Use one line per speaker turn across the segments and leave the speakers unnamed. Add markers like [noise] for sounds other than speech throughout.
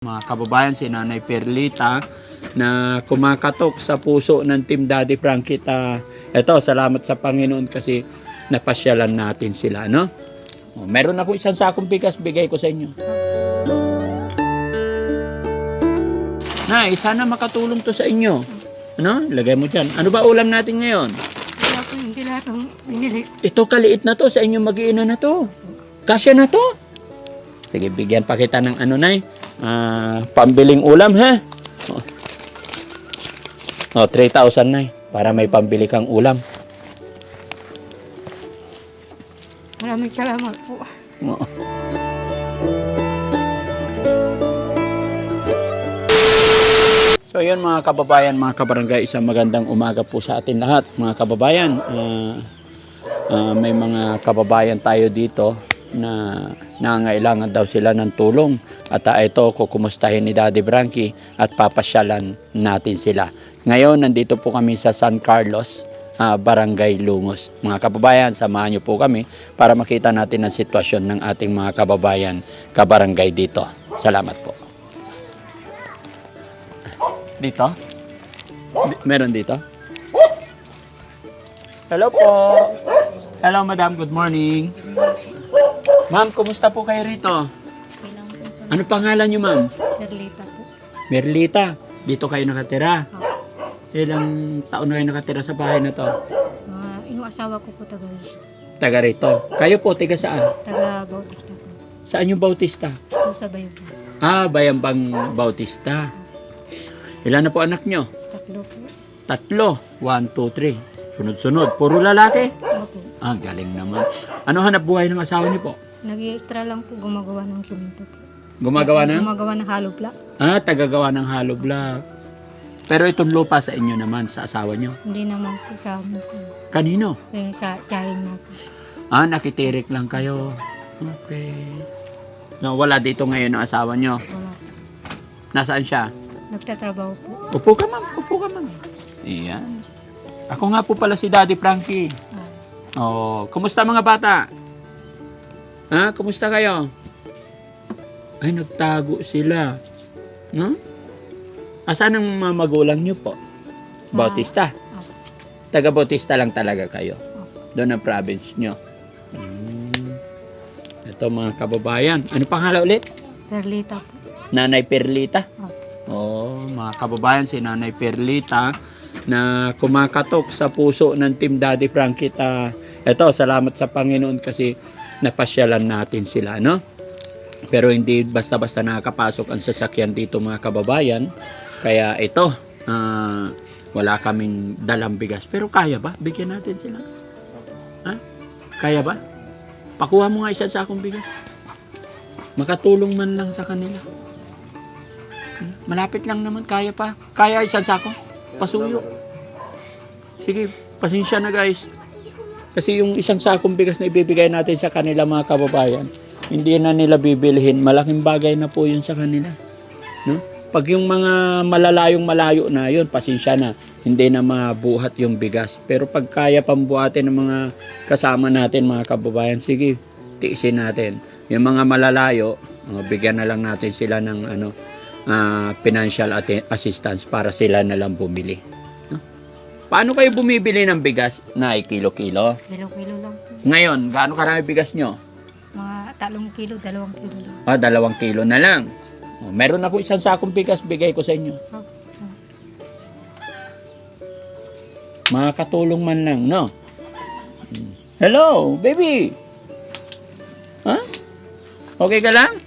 mga kababayan, si Nanay Perlita na kumakatok sa puso ng Team Daddy Frankie. Ta, eto, salamat sa Panginoon kasi napasyalan natin sila, no? O, meron ako isang sakong bigas, bigay ko sa inyo. Nay, sana makatulong to sa inyo. Ano? Lagay mo dyan. Ano ba ulam natin ngayon?
Kaya po hindi lahat ng binili.
Ito kaliit na to, sa inyo mag-iina na to. Kasya na to. Sige, bigyan pa kita ng ano, Nay. Ah, pambiling ulam, ha? Oh, 3,000, Nay. Para may pambili kang ulam.
Maraming salamat po.
Oo. So yun mga kababayan, mga kabarangay, isang magandang umaga po sa atin lahat. Mga kababayan, ah, ah, may mga kababayan tayo dito na nangailangan daw sila ng tulong. At uh, ito, kukumustahin ni Daddy Frankie at papasyalan natin sila. Ngayon, nandito po kami sa San Carlos, ah, Barangay Lumos. Mga kababayan, samahan niyo po kami para makita natin ang sitwasyon ng ating mga kababayan kabarangay dito. Salamat po. Dito? Di- meron dito? Hello po. Hello, madam. Good morning. Ma'am, kumusta po kayo rito?
Kailang po po.
Ano pangalan niyo, ma'am?
Perlita po.
Merlita. Dito kayo nakatira.
Ako.
Ilang taon na kayo nakatira sa bahay na to?
Mga, yung asawa ko po taga,
Taga rito. Kayo po, tiga saan?
taga Bautista po.
Saan yung Bautista?
Po sa bayo po.
Ah, Bayambang Bautista. Ilan na po anak nyo?
Tatlo po.
Tatlo. One, two, three. Sunod-sunod. Puro lalaki.
Opo.
Ah, galing naman. Ano hanap buhay ng asawa niyo po?
Nag-extra lang po gumagawa ng simento po.
Gumagawa ng?
Gumagawa ng hollow block.
Ah, tagagawa ng hollow block. Pero itong lupa sa inyo naman, sa asawa niyo.
Hindi naman po sa amin.
Kanino?
Eh, sa tiyahin natin.
Ah, nakitirik lang kayo. Okay. No, wala dito ngayon ang asawa niyo.
Wala.
Nasaan siya?
Nagtatrabaho po.
Upo ka, ma'am. Upo ka, ma'am. Iyan. Ako nga po pala si Daddy Frankie.
Ah,
Oh, kumusta mga bata? Ha? Kumusta kayo? Ay, nagtago sila. No? Asan ang mga magulang niyo po? Bautista. Taga Bautista lang talaga kayo. Doon ang province nyo. Hmm. Ito mga kababayan. Ano pangalan ulit?
Perlita po.
Nanay Perlita. Oh, mga kababayan, si Nanay Perlita na kumakatok sa puso ng Team Daddy Frankie. Ta, ito, salamat sa Panginoon kasi napasyalan natin sila, no? Pero hindi basta-basta nakakapasok ang sasakyan dito mga kababayan. Kaya ito, ah, wala kaming dalang bigas. Pero kaya ba? Bigyan natin sila. Ha? Kaya ba? Pakuha mo nga isang sakong bigas. Makatulong man lang sa kanila. Hmm, Malapit lang naman, kaya pa. Kaya isang sako? Pasuyo. Sige, pasensya na guys. Kasi yung isang sakong bigas na ibibigay natin sa kanila mga kababayan, hindi na nila bibilhin. Malaking bagay na po yun sa kanila. No? Pag yung mga malalayong malayo na yun, pasensya na. Hindi na mabuhat yung bigas. Pero pag kaya pambuhatin ng mga kasama natin mga kababayan, sige, tiisin natin. Yung mga malalayo, uh, bigyan na lang natin sila ng ano, ah, financial assistance para sila na lang bumili. No? Paano kayo bumibili ng bigas na kilo-kilo?
Kilo-kilo lang po.
Ngayon, gaano karami bigas nyo?
Mga talong kilo, dalawang kilo lang.
Ah, dalawang kilo na lang. Oh, meron ako isang sakong bigas, bigay ko sa inyo.
Opo.
Makakatulong man lang, no? Hello, baby! Ha? Okay ka lang?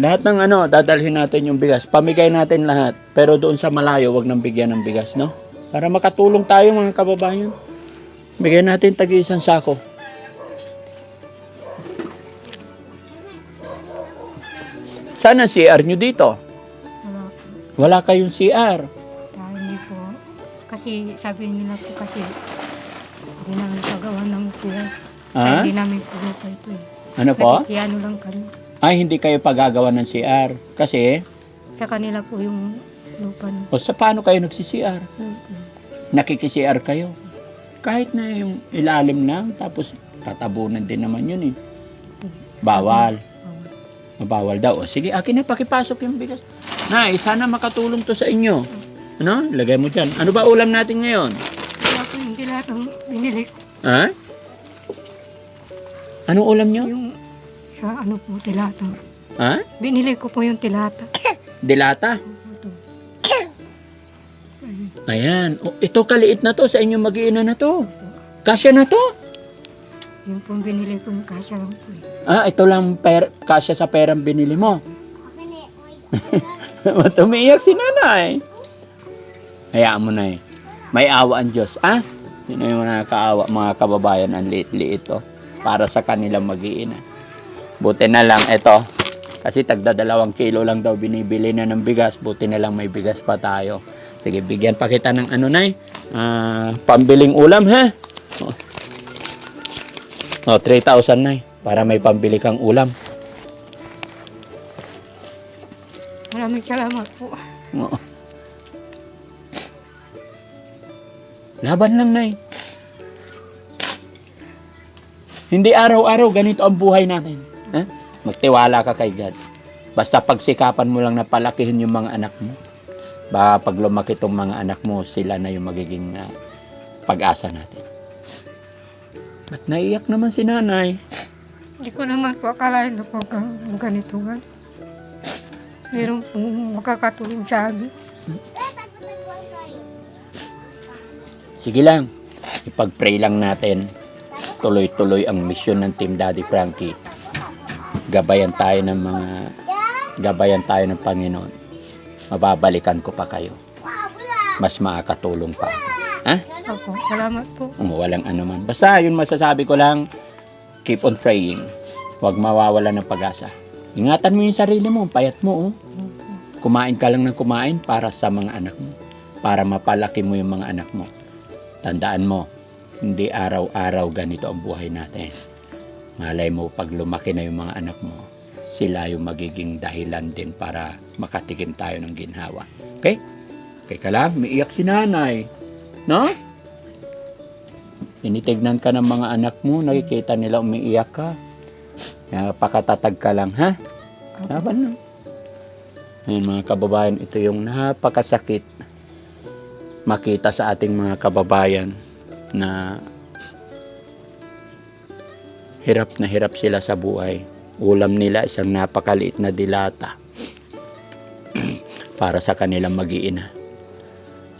Lahat ng ano, dadalhin natin yung bigas. Pamigay natin lahat. Pero doon sa malayo, wag nang bigyan ng bigas, no? Para makatulong tayo mga kababayan. Bigyan natin tagi isang sako. Sana CR nyo dito.
Wala
kayong CR.
Dahil hindi po. Kasi sabi nila po kasi hindi namin pagawa ng sila.
Ha?
Hindi namin po ito eh.
Ano po?
Nakikiyano lang kami.
Ay, hindi kayo pagagawa ng CR. Kasi,
Sa kanila po yung lupa niya.
o sa paano kayo nagsi-CR?
Opo.
Nakiki-CR kayo. Kahit na yung ilalim lang, tapos tatabunan din naman yun eh. Bawal.
Bawal.
Mabawal daw. O, sige, akin na pakipasok yung bigas. Nay, sana makatulong to sa inyo. Ano? Lagay mo dyan. Ano ba ulam natin ngayon?
Kaya po yung dilatang binili ko.
Ha? Anong ulam nyo?
Yung sa ano po, tilata.
Ha?
Binili ko po yung tilata. [coughs]
Dilata?
Ito.
Ayan. O, ito kaliit na to. Sa inyo mag-iina na to. Kasya na to.
Yung po binili ko yung kasya lang po. eh.
Ah, ito lang per, kasya sa perang binili mo. [laughs] Tumiiyak si nanay. Hayaan mo na eh. May awa ang Diyos. Ah? Sino yung nakakaawa mga kababayan ang liit-liit to para sa kanilang mag-iina. Buti na lang ito. Kasi tagda dalawang kilo lang daw binibili na ng bigas. Buti na lang may bigas pa tayo. Sige, bigyan pa kita ng ano na Ah, pambiling ulam ha. Oh, oh 3,000 na para may pambili kang ulam.
Maraming salamat po.
Oo. Laban lang, Nay. Hindi araw-araw ganito ang buhay natin. Ha? Magtiwala ka kay God. Basta pagsikapan mo lang na palakihin yung mga anak mo. Baka pag lumaki tong mga anak mo, sila na yung magiging ah, pag-asa natin. Ba't naiyak naman si nanay?
Hindi ko naman po akalain na po gan- ganito nga. Meron pong makakatulong sa amin.
Sige lang. Ipag-pray lang natin. Tuloy-tuloy ang misyon ng Team Daddy Frankie. Gabayan tayo ng mga gabayan tayo ng Panginoon. Mababalikan ko pa kayo. Mas makakatulong pa. Ha?
Opo, salamat po.
Um, walang anuman. Basta yun masasabi ko lang, keep on praying. Huwag mawawala ng pag-asa. Ingatan mo yung sarili mo, payat mo. Oh. Kumain ka lang ng kumain para sa mga anak mo. Para mapalaki mo yung mga anak mo. Tandaan mo, hindi araw-araw ganito ang buhay natin. Malay mo, pag lumaki na yung mga anak mo, sila yung magiging dahilan din para makatikim tayo ng ginhawa. Okay? Okay ka lang, umiiyak si nanay. No? Tinitignan ka ng mga anak mo, nakikita nila umiiyak ka. Kaya pakatatag ka lang, ha? Laban lang. Ayun mga kababayan, ito yung napakasakit makita sa ating mga kababayan na hirap na hirap sila sa buhay. Ulam nila isang napakaliit na dilata [clears throat] para sa kanilang mag-iina.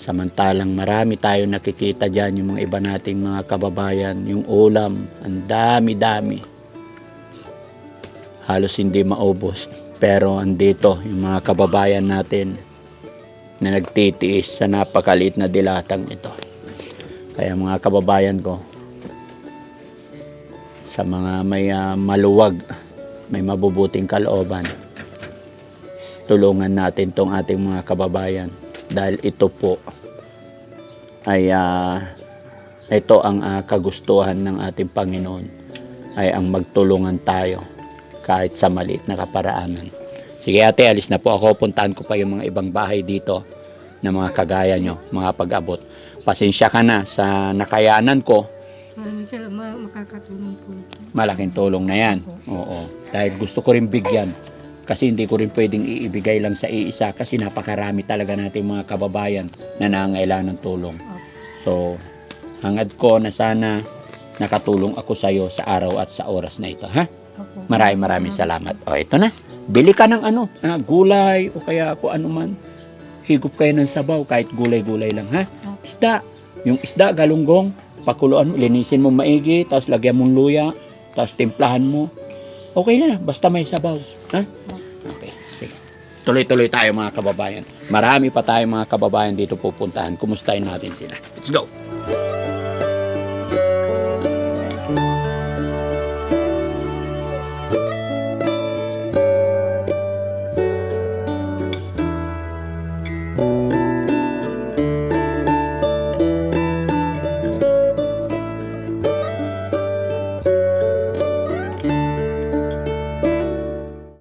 Samantalang marami tayo nakikita dyan, yung mga iba nating mga kababayan, yung ulam, ang dami-dami. Halos hindi maubos. Pero andito, yung mga kababayan natin na nagtitiis sa napakaliit na dilatang ito. Kaya mga kababayan ko, sa mga may ah, maluwag, may mabubuting kalooban, tulungan natin tong ating mga kababayan dahil ito po ay ah, ito ang ah, kagustuhan ng ating Panginoon ay ang magtulungan tayo kahit sa maliit na kaparaanan. Sige ate, alis na po ako. Puntahan ko pa yung mga ibang bahay dito na mga kagaya nyo, mga pag-abot. Pasensya ka na sa nakayanan ko.
Maraming salamat makakatulong po.
Malaking tulong na yan. Oo. Dahil gusto ko rin bigyan. Kasi hindi ko rin pwedeng iibigay lang sa iisa kasi napakarami talaga nating mga kababayan na nangangailangan ng tulong. So, hangad ko na sana nakatulong ako sa iyo sa araw at sa oras na ito, ha?
Opo.
Maraming maraming salamat. O, ito na. Bili ka ng ano, ah, gulay o kaya kung ano man. Higop kayo ng sabaw kahit gulay-gulay lang, ha? Isda. Yung isda, galunggong, pakuluan mo, linisin mo maigi, tapos lagyan mong luya, tapos timplahan mo. Okay na, basta may sabaw. Ha? Okay, sige. Tuloy-tuloy tayo mga kababayan. Marami pa tayong mga kababayan dito pupuntahan. Kumustahin natin sila. Let's go!